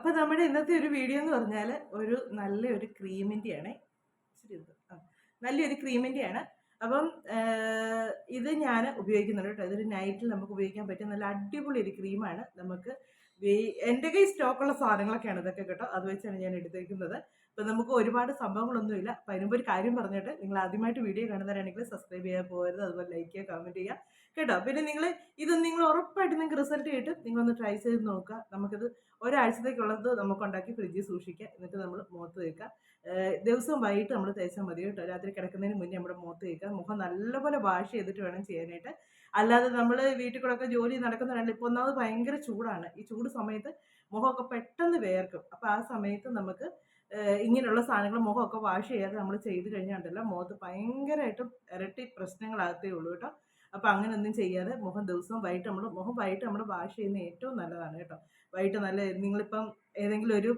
അപ്പോൾ നമ്മുടെ ഇന്നത്തെ ഒരു വീഡിയോ എന്ന് പറഞ്ഞാൽ ഒരു നല്ലൊരു ക്രീമിന്റെയാണ് നല്ലൊരു ക്രീമിന്റെയാണ് അപ്പം ഇത് ഞാൻ ഉപയോഗിക്കുന്നുണ്ട് കേട്ടോ. ഇതൊരു നൈറ്റിൽ നമുക്ക് ഉപയോഗിക്കാൻ പറ്റിയ നല്ല അടിപൊളി ഒരു ക്രീമാണ് നമുക്ക് എന്റെ കയ്യിൽ സ്റ്റോക്കുള്ള സാധനങ്ങളൊക്കെയാണ് ഇതൊക്കെ കേട്ടോ. അത് വെച്ചാണ് ഞാൻ എടുത്തേക്കുന്നത്. അപ്പം നമുക്ക് ഒരുപാട് സംഭവങ്ങളൊന്നുമില്ല. അപ്പം അതിനുമ്പോൾ ഒരു കാര്യം പറഞ്ഞിട്ട്. നിങ്ങൾ ആദ്യമായിട്ട് വീഡിയോ കാണുന്നവരാണെങ്കിൽ സബ്സ്ക്രൈബ് ചെയ്യാൻ പോകരുത്. അതുപോലെ ലൈക്ക് ചെയ്യുക കമന്റ് ചെയ്യുക. കേട്ടോ? പിന്നെ നിങ്ങൾ ഇത് നിങ്ങൾ ഉറപ്പായിട്ട് നിങ്ങൾക്ക് റിസൾട്ട് കിട്ടും. നിങ്ങളൊന്ന് ട്രൈ ചെയ്ത് നോക്കുക. നമുക്കിത് ഒരാഴ്ചത്തേക്കുള്ളത് നമുക്ക് ഉണ്ടാക്കി ഫ്രിഡ്ജിൽ സൂക്ഷിക്കുക. എന്നിട്ട് നമ്മൾ മുഖത്ത് തേക്കുക ദിവസം വൈകിട്ട് നമ്മൾ തേച്ചാൽ മതി കേട്ടോ. രാത്രി കിടക്കുന്നതിന് മുന്നേ നമ്മുടെ മുഖത്ത് തേക്കുക മുഖം നല്ലപോലെ വാഷ് ചെയ്തിട്ട് വേണം ചെയ്യാനായിട്ട്. അല്ലാതെ നമ്മൾ വീട്ടിൽ കൂടെ ജോലി നടക്കുന്നതാണ് ഇപ്പോൾ ഒന്നാമത് ഭയങ്കര ചൂടാണ്. ഈ ചൂട് സമയത്ത് മുഖമൊക്കെ പെട്ടെന്ന് വേർക്കും. അപ്പോൾ ആ സമയത്ത് നമുക്ക് ഇങ്ങനെയുള്ള സാധനങ്ങൾ മുഖമൊക്കെ വാഷ് ചെയ്യാതെ നമ്മൾ ചെയ്ത് കഴിഞ്ഞാൽ ഉണ്ടല്ലോ മുഖത്ത് ഭയങ്കരമായിട്ടും ഇരട്ടി പ്രശ്നങ്ങളാകത്തേ ഉള്ളൂ കേട്ടോ. അപ്പോൾ അങ്ങനെ ഒന്നും ചെയ്യാതെ മുഖം ദിവസവും വൈകിട്ട് നമ്മൾ മുഖം വൈകിട്ട് നമ്മൾ വാഷ് ചെയ്യുന്നത് ഏറ്റവും നല്ലതാണ് കേട്ടോ. വൈകിട്ട് നല്ല നിങ്ങളിപ്പം ഏതെങ്കിലും ഒരു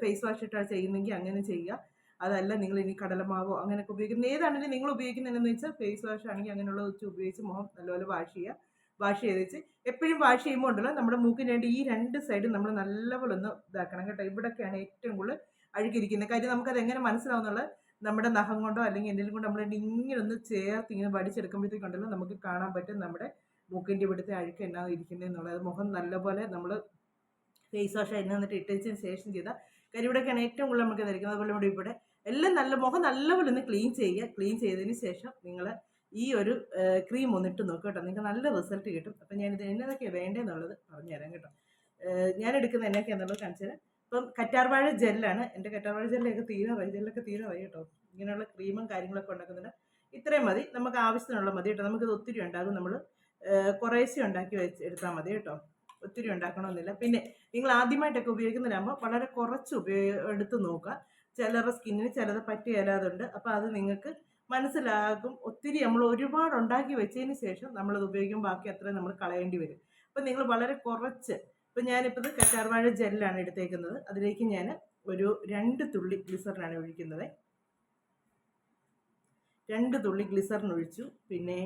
ഫേസ് വാഷ് ഇട്ടാണ് ചെയ്യുന്നെങ്കിൽ അങ്ങനെ ചെയ്യുക. അതല്ല നിങ്ങൾ ഇനി കടലമാവോ അങ്ങനെയൊക്കെ ഉപയോഗിക്കുന്നത് ഏതാണെങ്കിലും നിങ്ങൾ ഉപയോഗിക്കുന്നതെന്ന് വെച്ചാൽ ഫേസ് വാഷ് ആണെങ്കിൽ അങ്ങനെയുള്ള വെച്ച് ഉപയോഗിച്ച് മുഖം നല്ലപോലെ വാഷ് ചെയ്യുക. വാഷ് ചെയ്ത് വെച്ച് എപ്പോഴും വാഷ് ചെയ്യുമ്പോൾ ഉണ്ടല്ലോ നമ്മുടെ മൂക്കിന് വേണ്ടി ഈ രണ്ട് സൈഡും നമ്മൾ നല്ലപോലെ ഒന്ന് ഇതാക്കണം കേട്ടോ. ഇവിടെയൊക്കെയാണ് ഏറ്റവും കൂടുതൽ അഴുകിയിരിക്കുന്നത് കാര്യം നമുക്കത് എങ്ങനെ മനസ്സിലാവുന്നുള്ളത്? നമ്മുടെ നഖം കൊണ്ടോ അല്ലെങ്കിൽ എന്തെങ്കിലും കൊണ്ടോ നമ്മൾ ഇങ്ങനെ ഒന്ന് ചേർത്ത് ഇങ്ങനെ വടിച്ചെടുക്കുമ്പോഴത്തേക്കുണ്ടല്ലോ നമുക്ക് കാണാൻ പറ്റും നമ്മുടെ മൂക്കിന്റെ ഇവിടുത്തെ അഴുക്ക് എന്നാ ഇരിക്കുന്നത് എന്നുള്ളത്. മുഖം നല്ലപോലെ നമ്മൾ ഫേസ് വാഷ് അതിന് വന്നിട്ട് ഇട്ടതിന് ശേഷം ചെയ്താൽ കാര്യം ഇവിടെയൊക്കെയാണ് ഏറ്റവും കൂടുതൽ നമുക്ക് ധരിക്കുന്നത്. അതുപോലെ ഇവിടെ ഇവിടെ എല്ലാം നല്ല മുഖം നല്ലപോലെ ഒന്ന് ക്ലീൻ ചെയ്യുക. ക്ലീൻ ചെയ്തതിന് ശേഷം നിങ്ങൾ ഈ ഒരു ക്രീം ഒന്നിട്ട് നോക്കുക കേട്ടോ. നിങ്ങൾക്ക് നല്ല റിസൾട്ട് കിട്ടും. അപ്പം ഞാനിത് എന്നതൊക്കെയാണ് വേണ്ടതെന്നുള്ളത് പറഞ്ഞുതരാം കേട്ടോ. ഞാൻ എടുക്കുന്ന എന്നൊക്കെയാണെന്നുള്ളത് കാണിച്ചു തരാം ഇപ്പം കറ്റാർവാഴ ജെല്ലാണ്. എന്റെ കറ്റാർവാഴ ജെല്ലൊക്കെ തീരാറായി. ജെല്ലൊക്കെ തീരാറായി കേട്ടോ. ഇങ്ങനെയുള്ള ക്രീമും കാര്യങ്ങളൊക്കെ ഉണ്ടാക്കുന്നുണ്ട്. ഇത്രയും മതി. നമുക്ക് ആവശ്യത്തിനുള്ള മതി കേട്ടോ. നമുക്കിത് ഒത്തിരി ഉണ്ടാകും. നമ്മൾ കുറേശ്ശെ ഉണ്ടാക്കി വെച്ച് എടുത്താൽ മതി കേട്ടോ. ഒത്തിരി ഉണ്ടാക്കണമെന്നില്ല. പിന്നെ നിങ്ങൾ ആദ്യമായിട്ടൊക്കെ ഉപയോഗിക്കുന്നതിനാകുമ്പോൾ വളരെ കുറച്ച് ഉപയോഗ എടുത്ത് നോക്കുക. ചിലരുടെ സ്കിന്നിന് ചിലത് പറ്റിയല്ലാതുണ്ട് അപ്പോൾ അത് നിങ്ങൾക്ക് മനസ്സിലാകും. ഒത്തിരി നമ്മൾ ഒരുപാട് ഉണ്ടാക്കി വെച്ചതിന് ശേഷം നമ്മളത് ഉപയോഗിക്കുമ്പോൾ ബാക്കി അത്രയും നമ്മൾ കളയേണ്ടി വരും. അപ്പം നിങ്ങൾ വളരെ കുറച്ച് ഇപ്പം ഞാനിപ്പോൾ ഇത് കറ്റാർവാഴ ജെല്ലാണ് എടുത്തേക്കുന്നത്. അതിലേക്ക് ഞാൻ ഒരു രണ്ട് തുള്ളി ഗ്ലിസറിനാണ് ഒഴിക്കുന്നത്. രണ്ട് തുള്ളി ഗ്ലിസറിൻ ഒഴിച്ചു. പിന്നെ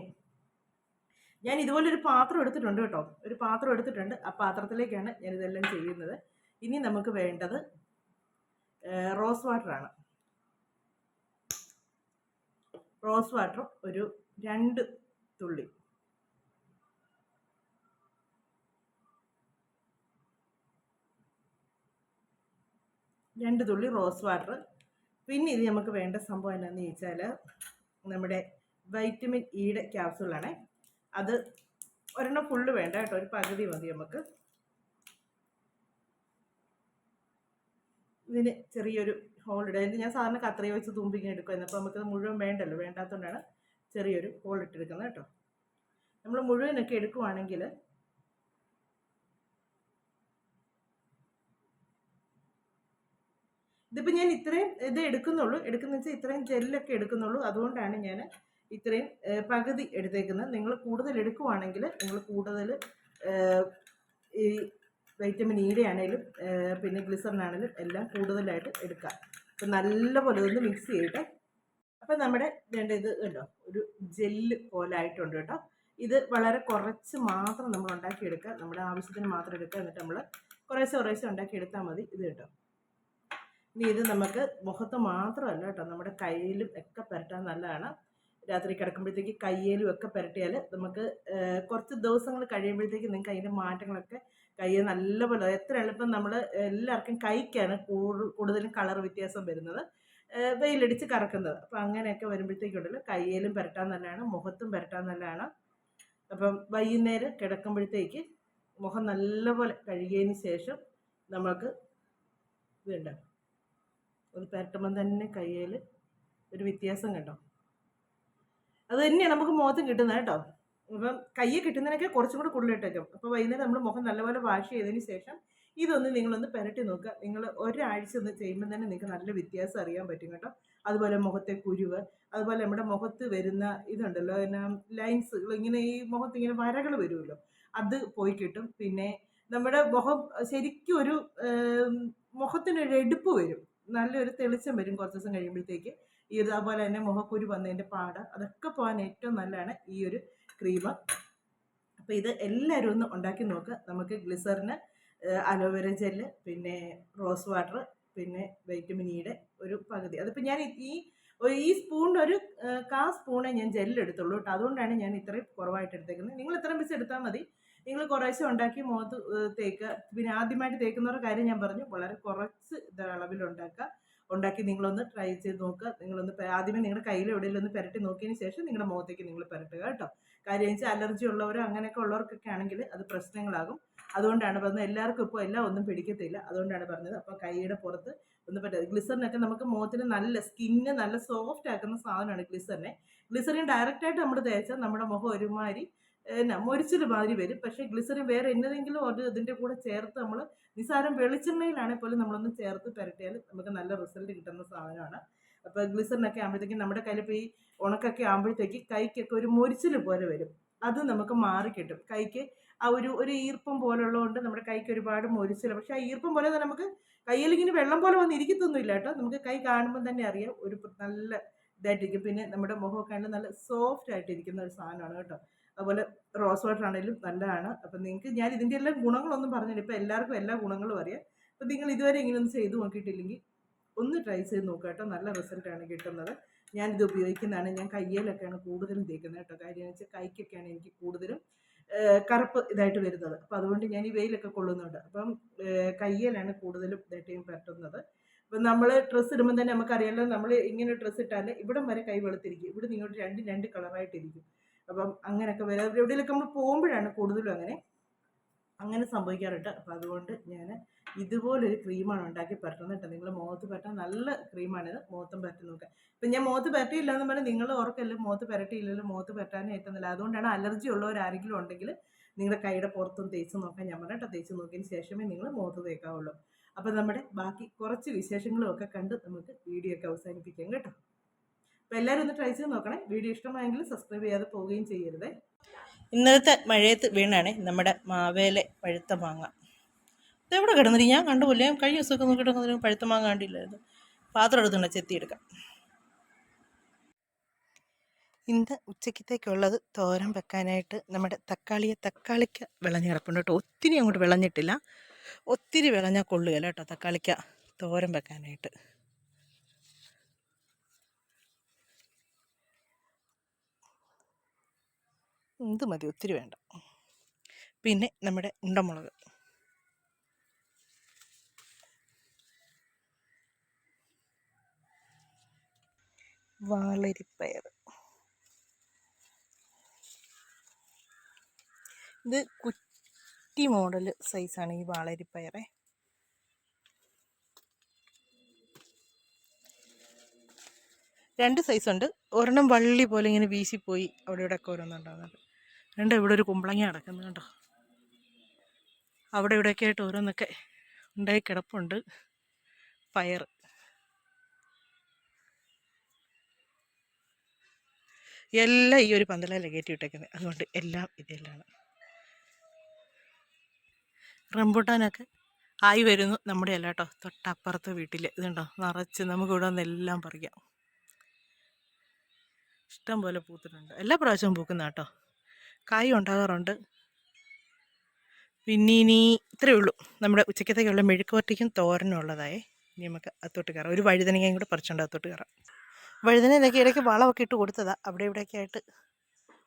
ഞാൻ ഇതുപോലെ ഒരു പാത്രം എടുത്തിട്ടുണ്ട് കേട്ടോ. ഒരു പാത്രം എടുത്തിട്ടുണ്ട്. ആ പാത്രത്തിലേക്കാണ് ഞാൻ ഇതെല്ലാം ചെയ്യുന്നത്. ഇനി നമുക്ക് വേണ്ടത് റോസ് വാട്ടറാണ്. റോസ് വാട്ടർ ഒരു രണ്ട് തുള്ളി രണ്ട് തുള്ളി റോസ് വാട്ടർ. പിന്നെ ഇത് നമുക്ക് വേണ്ട സംഭവം എന്താണെന്ന് ചോദിച്ചാൽ നമ്മുടെ വൈറ്റമിൻ ഇയുടെ ക്യാപ്സൂളാണ്. അത് ഒരെണ്ണം ഫുള്ള് വേണ്ട കേട്ടോ ഒരു പകുതി മതി നമുക്ക്. ഇതിന് ചെറിയൊരു ഹോളിടുക ഞാൻ സാധാരണ കത്രയെ വെച്ച് തുമ്പിങ്ങനെ എടുക്കുമായിരുന്നു അപ്പോൾ നമുക്കത് മുഴുവൻ വേണ്ടല്ലോ വേണ്ടാത്തതുകൊണ്ടാണ് ചെറിയൊരു ഹോൾ ഇട്ടെടുക്കുന്നത് കേട്ടോ. നമ്മൾ മുഴുവനൊക്കെ എടുക്കുവാണെങ്കിൽ ഇതിപ്പോൾ ഞാൻ ഇത്രയും ഇത് എടുക്കുന്നുള്ളൂ. എടുക്കുന്ന വെച്ചാൽ ഇത്രയും ജെല്ലൊക്കെ എടുക്കുന്നുള്ളൂ. അതുകൊണ്ടാണ് ഞാൻ ഇത്രയും പകുതി എടുത്തേക്കുന്നത്. നിങ്ങൾ കൂടുതൽ എടുക്കുവാണെങ്കിൽ നിങ്ങൾ കൂടുതൽ ഈ വൈറ്റമിൻ ഇയുടെ ആണെങ്കിലും ഏഹ്, പിന്നെ ഗ്ലിസറിനാണെങ്കിലും എല്ലാം കൂടുതലായിട്ട് എടുക്കാം അപ്പം നല്ലപോലെ ഒന്ന് മിക്സ് ചെയ്യട്ടെ. അപ്പം നമ്മുടെ വേണ്ട ഇത് ഉണ്ടോ ഒരു ജെല്ല് പോലെ ആയിട്ടുണ്ട് കേട്ടോ. ഇത് വളരെ കുറച്ച് മാത്രം നമ്മൾ ഉണ്ടാക്കിയെടുക്കുക. നമ്മുടെ ആവശ്യത്തിന് മാത്രം എടുക്കുക. എന്നിട്ട് നമ്മൾ കുറേശ്ശെ കുറേശ്ശെ ഉണ്ടാക്കിയെടുത്താൽ മതി. ഇത് കേട്ടോ. ഇനി ഇത് നമുക്ക് മുഖത്ത് മാത്രമല്ല കേട്ടോ നമ്മുടെ കയ്യിലും ഒക്കെ പുരട്ടാൻ നല്ലതാണ്. രാത്രി കിടക്കുമ്പോഴത്തേക്ക് കയ്യിലും ഒക്കെ പുരട്ടിയാൽ നമുക്ക് കുറച്ച് ദിവസങ്ങൾ കഴിയുമ്പോഴത്തേക്ക് നിങ്ങൾക്ക് അതിന്റെ മാറ്റങ്ങളൊക്കെ കയ്യിൽ നല്ലപോലെ എത്ര എളുപ്പം നമ്മൾ എല്ലാവർക്കും കൈക്കാണ് കൂടു- കൂടുതലും കളർ വ്യത്യാസം വരുന്നത്. വെയിലടിച്ച് കറക്കുന്നത്. അപ്പം അങ്ങനെയൊക്കെ വരുമ്പോഴത്തേക്കുണ്ടല്ലോ കയ്യിലും പുരട്ടാൻ നല്ലതാണ് മുഖത്തും പുരട്ടാൻ നല്ലതാണ്. അപ്പം വൈകുന്നേരം കിടക്കുമ്പോഴത്തേക്ക് മുഖം നല്ലപോലെ കഴുകിയതിന് ശേഷം നമുക്ക് ഇതുണ്ട് അത് പുരട്ടുമ്പം തന്നെ കയ്യിൽ ഒരു വ്യത്യാസം കണ്ടോ അത് തന്നെയാണ് നമുക്ക് മുഖത്ത് കിട്ടുന്നത് കേട്ടോ. അപ്പം കയ്യിൽ കിട്ടുന്നതിനൊക്കെ കുറച്ചും കൂടെ കൂടുതലിട്ടേക്കും അപ്പോൾ വൈകുന്നേരം നമ്മൾ മുഖം നല്ലപോലെ വാഷ് ചെയ്തതിന് ശേഷം ഇതൊന്ന് നിങ്ങളൊന്ന് പുരട്ടി നോക്കുക. നിങ്ങൾ ഒരാഴ്ച ഒന്ന് ചെയ്യുമ്പോൾ തന്നെ നിങ്ങൾക്ക് നല്ല വ്യത്യാസം അറിയാൻ പറ്റും കേട്ടോ. അതുപോലെ മുഖത്തെ കുരുവ് അതുപോലെ നമ്മുടെ മുഖത്ത് വരുന്ന ഇതുണ്ടല്ലോ എന്നാ ലൈൻസ് ഇങ്ങനെ ഈ മുഖത്ത് ഇങ്ങനെ വരകൾ വരുമല്ലോ. അത് പോയി കിട്ടും. പിന്നെ നമ്മുടെ മുഖം ശരിക്കും ഒരു മുഖത്തിനൊരു എടുപ്പ് വരും. നല്ലൊരു തെളിച്ചം വരും കുറച്ച് ദിവസം കഴിയുമ്പോഴത്തേക്ക്. ഈ ഒരു അതുപോലെ തന്നെ മുഖക്കുരു വന്നതിന്റെ പാട അതൊക്കെ പോകാൻ ഏറ്റവും നല്ലതാണ് ഈ ഒരു ക്രീം അപ്പോൾ ഇത് എല്ലാവരും ഒന്ന് ഉണ്ടാക്കി നോക്കുക നമുക്ക് ഗ്ലിസറിന് അലോവേര ജെല്ല് പിന്നെ റോസ് വാട്ടർ പിന്നെ വൈറ്റമിനിയുടെ ഒരു പകുതി. അതിപ്പോൾ ഞാൻ ഈ ഈ സ്പൂണിന്റെ ഒരു കാ സ്പൂണേ ഞാൻ ജെല്ലെടുത്തുള്ളൂ കേട്ടോ. അതുകൊണ്ടാണ് ഞാൻ ഇത്രയും കുറവായിട്ട് എടുത്തേക്കുന്നത്. നിങ്ങൾ ഇത്രയും വെച്ച് എടുത്താൽ മതി. നിങ്ങൾ കുറേശ്ശെ ഉണ്ടാക്കി മുഖത്ത് തേക്കുക പിന്നെ ആദ്യമായിട്ട് തേക്കുന്നവരുടെ കാര്യം ഞാൻ പറഞ്ഞു. വളരെ കുറച്ച് അളവിൽ ഉണ്ടാക്കുക ഉണ്ടാക്കി നിങ്ങളൊന്ന് ട്രൈ ചെയ്ത് നോക്കുക. നിങ്ങളൊന്ന് ആദ്യമേ നിങ്ങളുടെ കയ്യിൽ എവിടെയെങ്കിലും ഒന്ന് പുരട്ടി നോക്കിയതിന് ശേഷം നിങ്ങളുടെ മുഖത്തേക്ക് നിങ്ങൾ പുരട്ടുക കേട്ടോ. കാര്യം വെച്ചാൽ അലർജി ഉള്ളവരോ അങ്ങനെയൊക്കെ ഉള്ളവർക്കൊക്കെ ആണെങ്കിൽ അത് പ്രശ്നങ്ങളാകും. അതുകൊണ്ടാണ് പറഞ്ഞത് എല്ലാവർക്കും ഇപ്പോൾ എല്ലാം ഒന്നും പിടിക്കത്തില്ല. അതുകൊണ്ടാണ് പറഞ്ഞത്. അപ്പോൾ കൈയുടെ പുറത്ത് ഒന്ന് പറ്റാതെ ഗ്ലിസറിനൊക്കെ നമുക്ക് മുഖത്തിന് നല്ല സ്കിന്ന് നല്ല സോഫ്റ്റ് ആക്കുന്ന സാധനമാണ് ഗ്ലിസറിനെ. ഗ്ലിസറിൻ ഡയറക്റ്റായിട്ട് നമ്മൾ തേച്ചാൽ നമ്മുടെ മുഖം ഒരുമാതിരി എന്നാ മൊരിച്ചിൽ മാതിരി വരും. പക്ഷെ ഗ്ലിസറിൻ വേറെ എന്നതെങ്കിലും ഒരു ഇതിന്റെ കൂടെ ചേർത്ത് നമ്മൾ നിസ്സാരം വെളിച്ചെണ്ണയിലാണെങ്കിൽ പോലും നമ്മളൊന്ന് ചേർത്ത് പുരട്ടിയാൽ നമുക്ക് നല്ല റിസൾട്ട് കിട്ടുന്ന സാധനമാണ്. അപ്പോൾ ഗ്ലിസറിനൊക്കെ ആകുമ്പോഴത്തേക്കും നമ്മുടെ കയ്യിൽ ഇപ്പോൾ ഈ ഉണക്കൊക്കെ ആകുമ്പോഴത്തേക്ക് കൈക്കൊക്കെ ഒരു മൊരിച്ചിൽ പോലെ വരും. അത് നമുക്ക് മാറി കിട്ടും. കൈക്ക് ആ ഒരു ഒരു ഈർപ്പം പോലുള്ളതുകൊണ്ട് നമ്മുടെ കൈക്ക് ഒരുപാട് മൊരിച്ചില്ല പക്ഷെ ആ ഈർപ്പം പോലെ തന്നെ നമുക്ക് കയ്യിൽ ഇങ്ങനെ വെള്ളം പോലെ വന്ന് ഇരിക്കത്തൊന്നുമില്ല കേട്ടോ. നമുക്ക് കൈ കാണുമ്പോൾ തന്നെ അറിയാം ഒരു നല്ല ഇതായിട്ടിരിക്കും. പിന്നെ നമ്മുടെ മുഖമൊക്കെ നല്ല സോഫ്റ്റ് ആയിട്ടിരിക്കുന്ന ഒരു സാധനമാണ് കേട്ടോ. അതുപോലെ റോസ് വാട്ടർ ആണെങ്കിലും നല്ലതാണ്. അപ്പം നിങ്ങൾക്ക് ഞാൻ ഇതിന്റെ എല്ലാം ഗുണങ്ങളൊന്നും പറഞ്ഞില്ല. ഇപ്പം എല്ലാവർക്കും എല്ലാ ഗുണങ്ങളും അറിയാം. അപ്പം നിങ്ങൾ ഇതുവരെ ഇങ്ങനെയൊന്നും ചെയ്ത് നോക്കിയിട്ടില്ലെങ്കിൽ ഒന്ന് ട്രൈ ചെയ്ത് നോക്കുക കേട്ടോ. നല്ല റിസൾട്ടാണ് കിട്ടുന്നത്. ഞാനിത് ഉപയോഗിക്കുന്നതാണ്. ഞാൻ കയ്യിലൊക്കെയാണ് കൂടുതലും തേക്കുന്നത് കേട്ടോ. കാര്യം വെച്ചാൽ കൈക്കൊക്കെയാണ് എനിക്ക് കൂടുതലും കറുപ്പ് ഇതായിട്ട് വരുന്നത്. അപ്പം അതുകൊണ്ട് ഞാൻ ഈ വെയിലൊക്കെ കൊള്ളുന്നുണ്ട്. അപ്പം കയ്യിലാണ് കൂടുതലും ഇതായിട്ട് പറ്റുന്നത് അപ്പം നമ്മൾ ഡ്രസ്സ് ഇടുമ്പോൾ തന്നെ നമുക്കറിയാമല്ലോ നമ്മൾ ഇങ്ങനെ ഡ്രസ്സ് ഇട്ടാൽ ഇവിടം വരെ കൈ വെളുത്തിരിക്കും. ഇവിടെ നിങ്ങോട്ട് രണ്ട് രണ്ട് കളറായിട്ടിരിക്കും അപ്പം അങ്ങനെയൊക്കെ വരാം. എവിടെയൊക്കെ നമ്മൾ പോകുമ്പോഴാണ് കൂടുതലും അങ്ങനെ അങ്ങനെ സംഭവിക്കാറുണ്ട്. അപ്പം അതുകൊണ്ട് ഞാൻ ഇതുപോലൊരു ക്രീമാണ് ഉണ്ടാക്കി പറ്റുന്നത് കേട്ടോ. നിങ്ങൾ മുഖത്ത് പറ്റാൻ നല്ല ക്രീമാണിത് മുഖത്തും പറ്റി നോക്കുക. ഇപ്പം ഞാൻ മുഖത്ത് പറ്റിയില്ല എന്ന് പറഞ്ഞാൽ നിങ്ങൾ ഓർക്കല്ലോ മുഖത്ത് പരട്ടിയില്ലല്ലോ മുഖത്ത് പറ്റാനും ഏറ്റവുന്നില്ല അതുകൊണ്ടാണ് അലർജി ഉള്ളവരാരെങ്കിലും ഉണ്ടെങ്കിൽ നിങ്ങളുടെ കൈയുടെ പുറത്തും തേച്ച് നോക്കാൻ ഞാൻ പറഞ്ഞിട്ട് തേച്ച് നോക്കിയതിന് ശേഷമേ നിങ്ങൾ മുഖത്ത് തേക്കാവുള്ളൂ. അപ്പം നമ്മുടെ ബാക്കി കുറച്ച് വിശേഷങ്ങളും ഒക്കെ കണ്ട് നമുക്ക് വീഡിയോ ഒക്കെ അവസാനിപ്പിക്കാം കേട്ടോ. അപ്പോൾ എല്ലാവരും ഒന്ന് ട്രൈ ചെയ്ത് നോക്കണേ. വീഡിയോ ഇഷ്ടമായെങ്കിൽ സബ്സ്ക്രൈബ് ചെയ്യാതെ പോവുകയും ചെയ്യരുത്. ഇന്നത്തെ മഴയത്ത് വീണാണ് നമ്മുടെ മാവേലെ പഴുത്ത മാങ്ങ. ഇതെവിടെ കിടന്നിട്ട് ഞാൻ കണ്ടുപോലെ കഴിഞ്ഞ ദിവസമൊക്കെ നോക്കിയിട്ട് പഴുത്ത മാങ്ങ കണ്ടില്ലായിരുന്നു. പാത്രം എടുത്തുണ്ട് ചെത്തിയെടുക്കാം ഇന്ന് ഉച്ചക്കത്തേക്കുള്ളത് തോരൻ വെക്കാനായിട്ട് നമ്മുടെ തക്കാളിയെ തക്കാളിക്ക വിളഞ്ഞ് കിടപ്പുണ്ട് കേട്ടോ. ഒത്തിരി അങ്ങോട്ട് വിളഞ്ഞിട്ടില്ല. ഒത്തിരി വിളഞ്ഞാൽ കൊള്ളുകയില്ല കേട്ടോ തക്കാളിക്ക തോരൻ വെക്കാനായിട്ട്. ഇത് മതി? ഒത്തിരി വേണ്ട. പിന്നെ നമ്മുടെ ഉണ്ടമുളക് വാളരിപ്പയർ. ഇത് കുറ്റി മോഡൽ സൈസാണ് ഈ വാളരിപ്പയറെ. രണ്ട് സൈസുണ്ട്. ഒരെണ്ണം വള്ളി പോലെ ഇങ്ങനെ വീശിപ്പോയി അവിടെ ഇവിടെ ഒക്കെ ഓരോന്നുണ്ടാകുന്നത് രണ്ട് ഇവിടെ ഒരു കുമ്പളങ്ങ കിടക്കുന്നത് കേട്ടോ അവിടെ ഇവിടെയൊക്കെ ആയിട്ട് ഓരോന്നൊക്കെ ഉണ്ടായി കിടപ്പുണ്ട്. പയർ. എല്ലാം ഈ ഒരു പന്തലല്ല കയറ്റി വിട്ടേക്കുന്നത്. അതുകൊണ്ട് എല്ലാം ഇതിലാണ്. റംബൂട്ടാനൊക്കെ ആയി വരുന്നു നമ്മുടെ അല്ല കേട്ടോ. തൊട്ടപ്പുറത്തെ വീട്ടിൽ ഇതുണ്ടോ നിറച്ച് നമുക്ക് ഇവിടെ നിന്ന് എല്ലാം പറിക്കാം. ഇഷ്ടം പോലെ പൂത്തിട്ടുണ്ട്. എല്ലാ പ്രാവശ്യവും പൂക്കുന്ന കേട്ടോ. കായ് ഉണ്ടാകാറുണ്ട്. പിന്നെ ഇനി ഇത്രയേ ഉള്ളൂ. നമ്മുടെ ഉച്ചക്കത്തേക്കുള്ള മെഴുക്കുവരട്ടിക്കും തോരനും ഉള്ളതായി. ഇനി നമുക്ക് അത്തോട്ട് കയറാം. ഒരു വഴുതനങ്ങയും കൂടെ പറിച്ചുകൊണ്ട് അത്തോട്ട് കയറാം. വഴുതനയൊക്കെ ഇടയ്ക്ക് വളമൊക്കെ ഇട്ട് കൊടുത്തതാണ് അവിടെ ഇവിടെയൊക്കെ ആയിട്ട്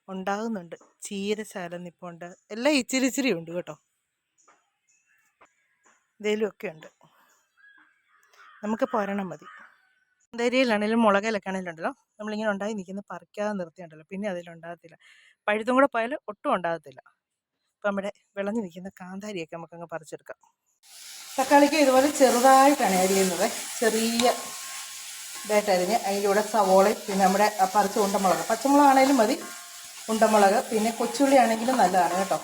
ഉണ്ടാകുന്നുണ്ട്. ചീരശാല നിപ്പുണ്ട്. എല്ലാം ഇച്ചിരി ഇച്ചിരി ഉണ്ട് കേട്ടോ. എന്തേലും ഒക്കെ ഉണ്ട്. നമുക്ക് പോരണം മതി. ധൈര്യയിലാണെങ്കിലും മുളകിലൊക്കെ ആണെങ്കിലും ഉണ്ടല്ലോ. നമ്മളിങ്ങനെ ഉണ്ടായി നിൽക്കുന്ന പറിക്കാതെ നിർത്തിയുണ്ടല്ലോ പിന്നെ അതിലുണ്ടാകത്തില്ല. പഴുത്തും കൂടെ പോയാൽ ഒട്ടും ഉണ്ടാകത്തില്ല. അപ്പം നമ്മുടെ വിളഞ്ഞു നിൽക്കുന്ന കാന്താരിയൊക്കെ നമുക്കങ്ങ് പറിച്ചെടുക്കാം. തക്കാളിക്ക് ഇതുപോലെ ചെറുതായിട്ടാണ് അരിയുന്നത് ചെറിയ ഇതായിട്ട് അരിഞ്ഞ് അതിന്റെ കൂടെ സവോളയും പിന്നെ നമ്മുടെ പറിച്ച ഉണ്ടമുളക്. പച്ചമുളകാണേലും മതി. ഉണ്ടമുളക് പിന്നെ കൊച്ചുള്ളി ആണെങ്കിലും നല്ലതാണ് കേട്ടോ.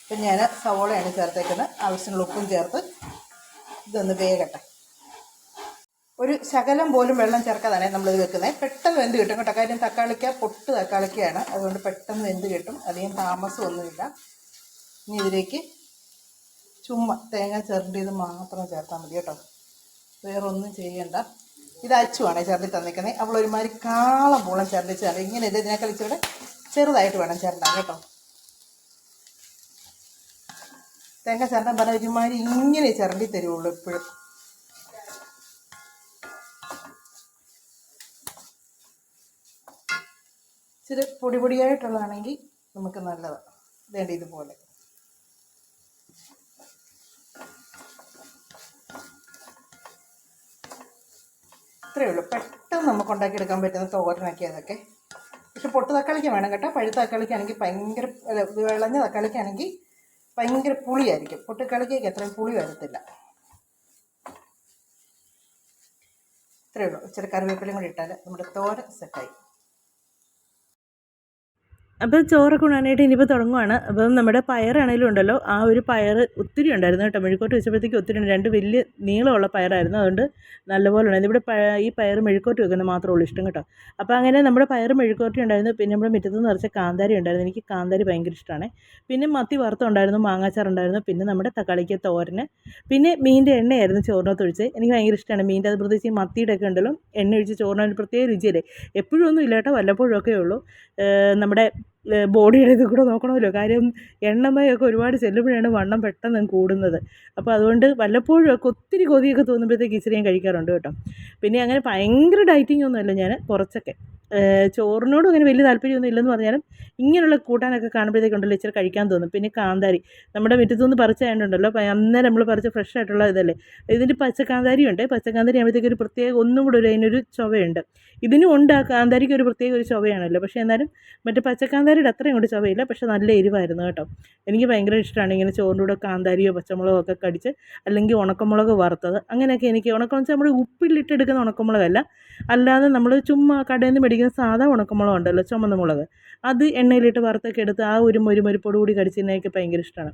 അപ്പം ഞാൻ സവോളയാണ് ചേർത്തേക്കുന്നത്. ആവശ്യമുള്ള ഉപ്പും ചേർത്ത് ഇതൊന്ന് വേകട്ടെ. ഒരു ശകലം പോലും വെള്ളം ചേർക്കാതാണ് നമ്മളിത് വെക്കുന്നത്. പെട്ടെന്ന് വെന്ത് കിട്ടും കേട്ടോ. കാര്യം തക്കാളിക്ക പൊട്ട് തക്കാളിക്കയാണ് അതുകൊണ്ട് പെട്ടെന്ന് വെന്ത് കിട്ടും. അധികം താമസമൊന്നുമില്ല ഇനി ഇതിലേക്ക് ചുമ്മാ തേങ്ങ ചിരണ്ടിയത് മാത്രം ചേർത്താൽ മതി കേട്ടോ. വേറൊന്നും ചെയ്യണ്ട. ഇത് അച്ചുവാണ് ചേർത്തി തന്നിക്കുന്നത് അവൾ ഒരുമാതിരി കാളം പോളം ചേർത്തിച്ചാണ്. ഇങ്ങനെ ഇത് ഇതിനെ കളിച്ചിവിടെ ചെറുതായിട്ട് വേണം ചേർത്താൻ കേട്ടോ. തേങ്ങ ചേർത്താൻ പറഞ്ഞ ഒരുമാതിരി ഇങ്ങനെ ചിരണ്ടി തരുള്ളൂ എപ്പോഴും ഇച്ചിരി പൊടി പൊടിയായിട്ടുള്ളതാണെങ്കിൽ നമുക്ക് നല്ലതാണ് വേണ്ട ഇതുപോലെ. ഇത്രയേ ഉള്ളൂ. പെട്ടെന്ന് നമുക്ക് ഉണ്ടാക്കിയെടുക്കാൻ പറ്റുന്ന തോരനൊക്കെ അതൊക്കെ. പക്ഷെ പൊട്ട് തക്കാളിക്ക് വേണം കേട്ടോ. പഴുത്ത തക്കാളിക്കാണെങ്കിൽ ഭയങ്കര വിളഞ്ഞ തക്കാളിക്കാണെങ്കിൽ ഭയങ്കര പുളിയായിരിക്കും. പൊട്ടുക്കളിക്കേക്ക് അത്രയും പുളി വരത്തില്ല. ഇത്രയേ ഉള്ളൂ. ഇച്ചിരി കറിവേപ്പിലയും കൂടി ഇട്ടാൽ നമ്മുടെ തോരൻ സെറ്റായി അപ്പോൾ ചോറൊക്കെ ഉണ്ണാനായിട്ട് ഇനിയിപ്പോൾ തുടങ്ങുവാണ്. അപ്പം നമ്മുടെ പയറാണേലും ഉണ്ടല്ലോ ആ ഒരു പയർ ഒത്തിരി ഉണ്ടായിരുന്നു കേട്ടോ. മെഴുക്കോട്ട് വെച്ചപ്പോഴത്തേക്ക് ഒത്തിരി രണ്ട് വലിയ നീളമുള്ള പയറായിരുന്നു. അതുകൊണ്ട് നല്ലപോലെ ഉണ്ടായിരുന്നു. ഇവിടെ ഈ പയർ മെഴുക്കോട്ട് വെക്കുന്നത് മാത്രമേ ഉള്ളൂ ഇഷ്ടം കേട്ടോ. അപ്പോൾ അങ്ങനെ നമ്മുടെ പയർ മെഴുക്കോട്ടി ഉണ്ടായിരുന്നു. പിന്നെ നമ്മുടെ മുറ്റത്ത് നിന്ന് നിറച്ച കാന്താരി ഉണ്ടായിരുന്നു. എനിക്ക് കാന്താരി ഭയങ്കര ഇഷ്ടമാണ്. പിന്നെ മത്തി വറുത്തുണ്ടായിരുന്നു മാങ്ങാച്ചാർ ഉണ്ടായിരുന്നു. പിന്നെ നമ്മുടെ തക്കാളിക്ക് തോരന്. പിന്നെ മീന്റെ എണ്ണയായിരുന്നു ചോറിനകത്ത് ഒഴിച്ച് എനിക്ക് ഭയങ്കര ഇഷ്ടമാണ് മീന്റെ അത് പ്രത്യേകിച്ച് മത്തിയുടെ ഒക്കെ ഉണ്ടല്ലോ എണ്ണ ഒഴിച്ച് ചോറിനൊരു പ്രത്യേക രുചിയല്ലേ? എപ്പോഴും ഒന്നും ഇല്ല കേട്ടോ വല്ലപ്പോഴും ഒക്കെ ഉള്ളൂ. നമ്മുടെ ബോഡിയുടെ ഇത് കൂടെ നോക്കണമല്ലോ. കാര്യം എണ്ണമയൊക്കെ ഒരുപാട് ചെല്ലുമ്പോഴാണ് വണ്ണം പെട്ടെന്ന് കൂടുന്നത്. അപ്പോൾ അതുകൊണ്ട് വല്ലപ്പോഴും ഒക്കെ ഒത്തിരി കൊതിയൊക്കെ തോന്നുമ്പോഴത്തേക്ക് ഇച്ചിരി ഞാൻ കഴിക്കാറുണ്ട് കേട്ടോ. പിന്നെ അങ്ങനെ ഭയങ്കര ഡയറ്റിംഗ് ഒന്നുമല്ല ഞാൻ കുറച്ചൊക്കെ. ചോറിനോടും അങ്ങനെ വലിയ താല്പര്യമൊന്നും ഇല്ലെന്ന് പറഞ്ഞാലും ഇങ്ങനെയുള്ള കൂട്ടാനൊക്കെ കാണുമ്പോഴത്തേക്കുണ്ടല്ലോ ഇച്ചിരി കഴിക്കാൻ തോന്നും. പിന്നെ കാന്താരി. നമ്മുടെ മുറ്റത്തുനിന്ന് പറിച്ചായിട്ടുണ്ടല്ലോ അന്നേരം നമ്മൾ പറിച്ച ഫ്രഷ് ആയിട്ടുള്ള ഇതല്ലേ? ഇതിന്റെ പച്ചക്കാന്താരി ഉണ്ട് പച്ചക്കാന്താരി ആകുമ്പോഴത്തേക്ക് ഒരു പ്രത്യേക ഒന്നും കൂടെ ഒരു അതിനൊരു ചുവയുണ്ട്. ഇതിനും ഉണ്ട് ആ കാന്താരിക്ക് ഒരു പ്രത്യേക ഒരു ചുവയാണല്ലോ. പക്ഷേ എന്നാലും മറ്റേ പച്ചക്കാന്താരിയുടെ അത്രയും കൂടി ചുവയില്ല. പക്ഷേ നല്ല എരിവായിരുന്നു കേട്ടോ. എനിക്ക് ഭയങ്കര ഇഷ്ടമാണ് ഇങ്ങനെ ചോറിന്റെ കൂടെ കാന്താരിയോ പച്ചമുളകോ ഒക്കെ കടിച്ച് അല്ലെങ്കിൽ ഉണക്കമുളക് വറുത്തത്. അങ്ങനെയൊക്കെ എനിക്ക് ഉണക്കം വെച്ചാൽ നമ്മൾ ഉപ്പിലിട്ടെടുക്കുന്ന ഉണക്കമുളകല്ല. അല്ലാതെ നമ്മൾ ചുമ്മാ കടയിൽ നിന്ന് മേടിക്കുന്ന സാധാ ഉണക്കമുളക് ഉണ്ടല്ലോ ചുമന്ന മുളക്. അത് എണ്ണയിലിട്ട് വറുത്തൊക്കെ എടുത്ത് ആ ഒരു മൊരുമൊരുപ്പോട് കൂടി കടിച്ചതിനൊക്കെ ഭയങ്കര ഇഷ്ടമാണ്.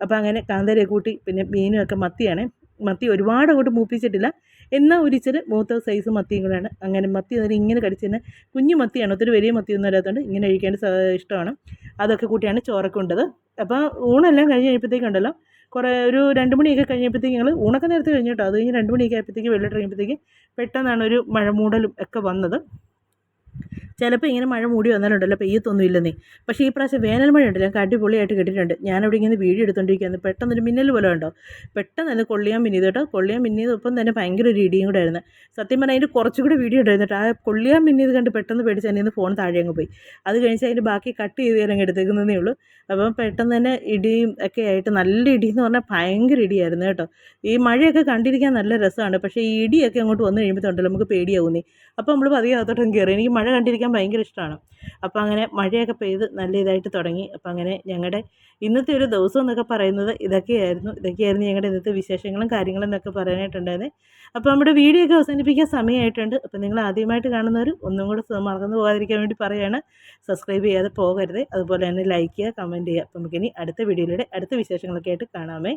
അപ്പോൾ അങ്ങനെ കാന്താരിയൊക്കെ കൂട്ടി പിന്നെ മീനും ഒക്കെ മത്തിയാണ്. മത്തി ഒരുപാട് അങ്ങോട്ട് മൂപ്പിച്ചിട്ടില്ല. എന്നാൽ ഒരു ഇച്ചിരി മൂത്ത സൈസ് മത്തിയും കൂടെയാണ്. അങ്ങനെ മത്തി എന്നാലും ഇങ്ങനെ കടിച്ചതിന് കുഞ്ഞു മത്തിയാണ് ഒത്തിരി വലിയ മത്തിയൊന്നും അല്ലാത്തതുകൊണ്ട് ഇങ്ങനെ കഴിക്കേണ്ട ഇഷ്ടമാണ്. അതൊക്കെ കൂട്ടിയാണ് ചോറൊക്കെ ഉണ്ടത്. അപ്പോൾ ഊണെല്ലാം കഴിഞ്ഞ് കഴിയുമ്പോഴത്തേക്കുണ്ടല്ലോ കുറേ ഒരു രണ്ട് മണിയൊക്കെ കഴിഞ്ഞപ്പോഴത്തേക്ക് ഞങ്ങൾ ഊണൊക്കെ നേരത്തെ കഴിഞ്ഞു കേട്ടോ. അത് കഴിഞ്ഞ് രണ്ട് മണിയൊക്കെ ആയപ്പോഴത്തേക്ക് വെള്ളിട്ട് ഇറങ്ങിയപ്പോഴത്തേക്ക് പെട്ടെന്നാണ് ഒരു മഴമൂടലും ഒക്കെ വന്നത്. ചിലപ്പോൾ ഇങ്ങനെ മഴ മൂടി വന്നാലുണ്ടല്ലോ പെയ്യത്തൊന്നും ഇല്ലെന്നേ. പക്ഷേ ഈ പ്രാവശ്യം വേനൽ മഴ ഉണ്ടല്ലോ ഞങ്ങൾക്ക് അടിപൊളിയായിട്ട് കിട്ടിയിട്ടുണ്ട്. ഞാനവിടെ ഇങ്ങനെ വീഡിയോ എടുത്തുകൊണ്ടിരിക്കുകയാണ് പെട്ടെന്നൊരു മിന്നൽ പോലെ ഉണ്ടോ? പെട്ടെന്ന് തന്നെ കൊള്ളിയാൻ മിന്നിയത് കേട്ടോ. കൊള്ളിയാൻ മിന്നിയതൊപ്പം തന്നെ ഭയങ്കര ഒരു ഇടിയും കൂടെ ആയിരുന്നു. സത്യം പറഞ്ഞാൽ അതിന്റെ കുറച്ചുകൂടി വീഡിയോ ഉണ്ടായിരുന്നു ആ കൊള്ളിയാൻ മിന്നിയത് കണ്ട് പെട്ടെന്ന് പേടിച്ച് അതിൽ നിന്ന് ഫോൺ താഴെ അങ്ങ് പോയി. അത് കഴിഞ്ഞ് അതിന്റെ ബാക്കി കട്ട് ചെയ്ത് ഞാൻ അങ്ങ് എടുത്തേക്കുന്നതേ ഉള്ളൂ. അപ്പം പെട്ടെന്ന് തന്നെ ഇടിയും ഒക്കെ ആയിട്ട് നല്ല ഇടി എന്ന് പറഞ്ഞാൽ ഭയങ്കര ഇടിയായിരുന്നു കേട്ടോ. ഈ മഴയൊക്കെ കണ്ടിരിക്കാൻ നല്ല രസമാണ്. പക്ഷേ ഈ ഇടിയൊക്കെ അങ്ങോട്ട് വന്നു കഴിയുമ്പോഴത്തേണ്ടല്ലോ നമുക്ക് പേടിയാവുന്നേ. അപ്പോൾ നമ്മൾ പതിയെ അകത്തോട്ടും കയറി എനിക്ക് മഴ കണ്ടിരിക്കാൻ ഭയങ്കര ഇഷ്ടമാണ് അപ്പോൾ അങ്ങനെ മഴയൊക്കെ പെയ്ത് നല്ല ഇതായിട്ട് തുടങ്ങി. അപ്പോൾ അങ്ങനെ ഞങ്ങളുടെ ഇന്നത്തെ ഒരു ദിവസം എന്നൊക്കെ പറയുന്നത് ഇതൊക്കെയായിരുന്നു. ഇതൊക്കെയായിരുന്നു ഞങ്ങളുടെ ഇന്നത്തെ വിശേഷങ്ങളും കാര്യങ്ങളും എന്നൊക്കെ പറയാനായിട്ടുണ്ടായിരുന്നത് അപ്പോൾ നമ്മുടെ വീഡിയോ ഒക്കെ അവസാനിപ്പിക്കാൻ സമയമായിട്ടുണ്ട് അപ്പോൾ നിങ്ങൾ ആദ്യമായിട്ട് കാണുന്നവർ ഒന്നും കൂടെ മറന്നു പോകാതിരിക്കാൻ വേണ്ടി പറയുകയാണ്. സബ്സ്ക്രൈബ് ചെയ്യാതെ പോകരുത്. അതുപോലെ തന്നെ ലൈക്ക് ചെയ്യുക കമന്റ് ചെയ്യുക. അപ്പോൾ നമുക്കിനി അടുത്ത വീഡിയോയിലൂടെ അടുത്ത വിശേഷങ്ങളൊക്കെ ആയിട്ട് കാണാമേ.